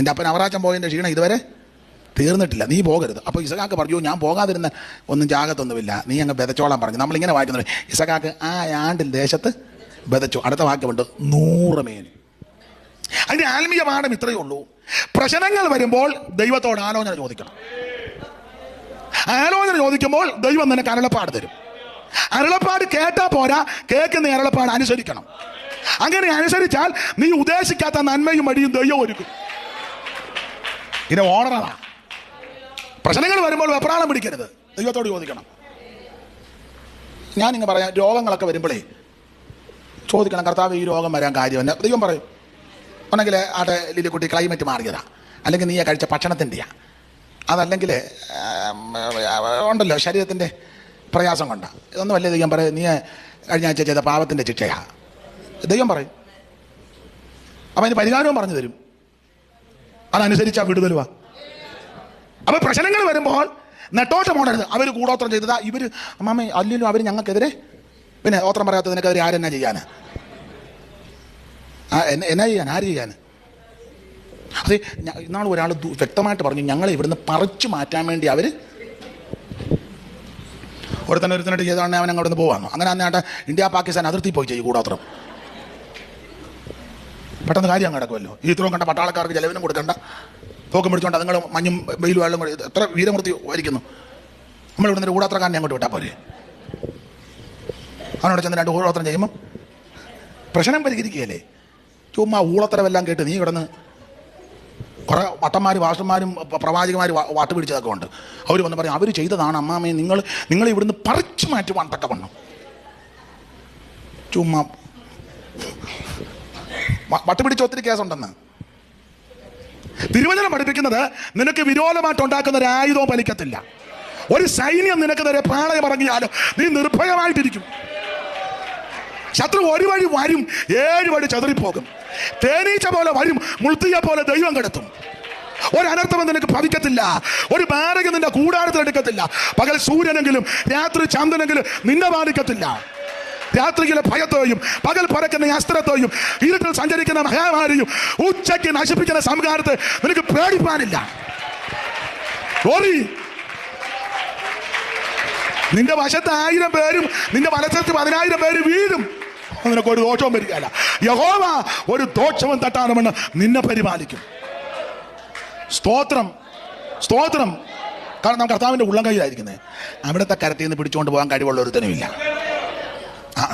നിന്റെ അപ്പൻ അവറാച്ചൻ പോയതിന്റെ ക്ഷീണം ഇതുവരെ തീർന്നിട്ടില്ല. നീ പോകരുത്. അപ്പോൾ ഇസഖാക്ക് പറഞ്ഞു ഞാൻ പോകാതിരുന്ന ഒന്നും ജാഗത്തൊന്നുമില്ല. നീ അങ്ങ് ബെതച്ചോളാൻ പറഞ്ഞു. നമ്മളിങ്ങനെ വായിക്കുന്നത്. ഇസഖാക്ക് ആ ആണ്ടിൽ ദേശത്ത് ബെതച്ചു. അടുത്ത വാക്യമുണ്ട് നൂറ് മേൻ അതിന്റെ ആത്മീയ പാഠം ഇത്രയേ ഉള്ളൂ. പ്രശ്നങ്ങൾ വരുമ്പോൾ ദൈവത്തോട് ആലോചന ചോദിക്കണം. ആലോചന ചോദിക്കുമ്പോൾ ദൈവം തന്നെ അരുളപ്പാട് തരും. അരുളപ്പാട് കേട്ടാ പോരാ കേൾക്കുന്ന അരുളപ്പാട് അനുസരിക്കണം. അങ്ങനെ അനുസരിച്ചാൽ നീ ഉദ്ദേശിക്കാത്ത നന്മയും വഴിയും ദൈവം ഒരുക്കും. ഇത് ഓണറാണ് പ്രശ്നങ്ങൾ വരുമ്പോൾ വെപ്രാളം പിടിക്കരുത്. ദൈവത്തോട് ചോദിക്കണം. ഞാൻ ഇങ്ങനെ പറയാം രോഗങ്ങളൊക്കെ വരുമ്പോഴേ ചോദിക്കണം കർത്താവ് ഈ രോഗം വരാൻ കാര്യം ദൈവം പറയും ഒന്നെങ്കിൽ ആട്ടെ ലിലിക്കുട്ടി ക്ലൈമറ്റ് മാറിയതാ. അല്ലെങ്കിൽ നീയെ കഴിച്ച ഭക്ഷണത്തിന്റെയാ അതല്ലെങ്കിൽ ഉണ്ടല്ലോ ശരീരത്തിന്റെ പ്രയാസം കൊണ്ട. ഇതൊന്നും വലിയ ദൈവം പറയും നീ കഴിഞ്ഞ ആഴ്ച ചെയ്ത പാപത്തിന്റെ ശിക്ഷയാ. ദൈവം പറയും. അപ്പം അതിന് പരിഹാരവും പറഞ്ഞു തരും. അതനുസരിച്ചാ വിടുതലുവാ അപ്പൊ പ്രശ്നങ്ങൾ വരുമ്പോൾ നെട്ടോട്ടം ഓടരുത്. അവർ കൂടോത്രം ചെയ്തതാ. ഇവർ അമ്മാമ്മ അല്ലല്ലോ അവർ ഞങ്ങൾക്കെതിരെ? പിന്നെ ഓത്രം പറയാത്തതിനെതിരെ ആരെന്നാ ചെയ്യാന്? എന്നെ ചെയ്യാൻ? ആര് ചെയ്യാൻ അതെ ഇന്നാൾ ഒരാൾ വ്യക്തമായിട്ട് പറഞ്ഞു ഞങ്ങളെ ഇവിടുന്ന് പറിച്ചു മാറ്റാൻ വേണ്ടി അവർ ഒരുത്തന്നെ ഒരുത്തനായിട്ട് ചെയ്താണ് അവൻ അങ്ങോട്ട് പോവാണ് അങ്ങനെ അന്നേട്ട് ഇന്ത്യ പാകിസ്ഥാൻ അതിർത്തി പോയി ചെയ്യും കൂടോത്രം. പെട്ടെന്ന് കാര്യം അങ്ങ് നടക്കുമല്ലോ. ഈ ഇത്രയും കണ്ട പട്ടാളക്കാർക്ക് ജലവിനും കൊടുക്കണ്ട. തോക്കം പിടിച്ചോണ്ട് അതുങ്ങൾ മഞ്ഞും വെയിലും വെള്ളം കൂടി എത്ര വീരമൃത്തി വരിക്കുന്നു നമ്മൾ ഇവിടെ നിന്ന് കൂടാത്ര കൂടാത്രക്കാരനെ അങ്ങോട്ട് വിട്ടാൽ പോരെ. അവനോട് ചെന്ന് രണ്ട് കൂടോത്രം ചെയ്യുമ്പം പ്രശ്നം പരിഹരിക്കുകയല്ലേ? ചുമ്മാ ഊളത്തരമെല്ലാം കേട്ട് നീ കിടന്ന് കുറേ വട്ടന്മാർ വാഷന്മാരും പ്രവാചകന്മാർ വാട്ട് പിടിച്ചതൊക്കെ ഉണ്ട്. അവർ വന്ന് പറയും അവർ ചെയ്തതാണ് അമ്മാമയെ നിങ്ങൾ ഇവിടുന്ന് പറിച്ചു മാറ്റി തക്കവണ്ണം. വണ്ണം ചുമ്മാ വ- വട്ട് കേസ് ഒത്തിരി കേസുണ്ടെന്ന്. തിരുവചനം പഠിപ്പിക്കുന്നത് നിനക്ക് വിരോധമായിട്ട് ഉണ്ടാക്കുന്ന ഒരു ആയുധവും ഫലിക്കത്തില്ല ഒരു സൈന്യം നിനക്ക് നേരെ പാളയം ഇറങ്ങിയാലും നീ നിർഭയമായിട്ടിരിക്കും. ശത്രു ഒരു വഴി വരും ഏഴ് വഴി ചതറിപ്പോകും. തേനീച്ച പോലെ വരും മുൾത്തിയെ പോലെ ദൈവം കിടത്തും. ഒരു നിനക്ക് ഭവിക്കത്തില്ല. ഒരു ബാരകം നിന്റെ കൂടാരത്തിൽ എടുക്കത്തില്ല. പകൽ സൂര്യനെങ്കിലും രാത്രി ചന്ദ്രനെങ്കിലും നിന്നെ ബാധിക്കത്തില്ല. രാത്രിയിലെ ഭയത്തോയും പകൽ പരക്കുന്ന അസ്ത്രത്തെയും ഇരുട്ടിൽ സഞ്ചരിക്കുന്ന മഹാമാരിയും ഉച്ചയ്ക്ക് നശിപ്പിക്കുന്ന സംഹാരത്തെ നിനക്ക് പേടിപ്പാനില്ല. നിന്റെ വശത്ത് ആയിരം പേരും നിന്റെ വലസത്ത് പതിനായിരം പേര് വീഴും. നിനക്ക് ഒരു ദോഷവും വരികയല്ല. യഹോവ ഒരു ദോഷവും തട്ടാനുമെന്ന് നിന്നെ പരിപാലിക്കും. സ്തോത്രം. സ്തോത്രം. കാരണം കർത്താവിന്റെ ഉള്ളം കയ്യിലായിരിക്കുന്നത് അവിടുത്തെ കരത്തിൽ നിന്ന് പിടിച്ചുകൊണ്ട് പോകാൻ കഴിവുള്ള ഒരുത്തനുമില്ല. ആ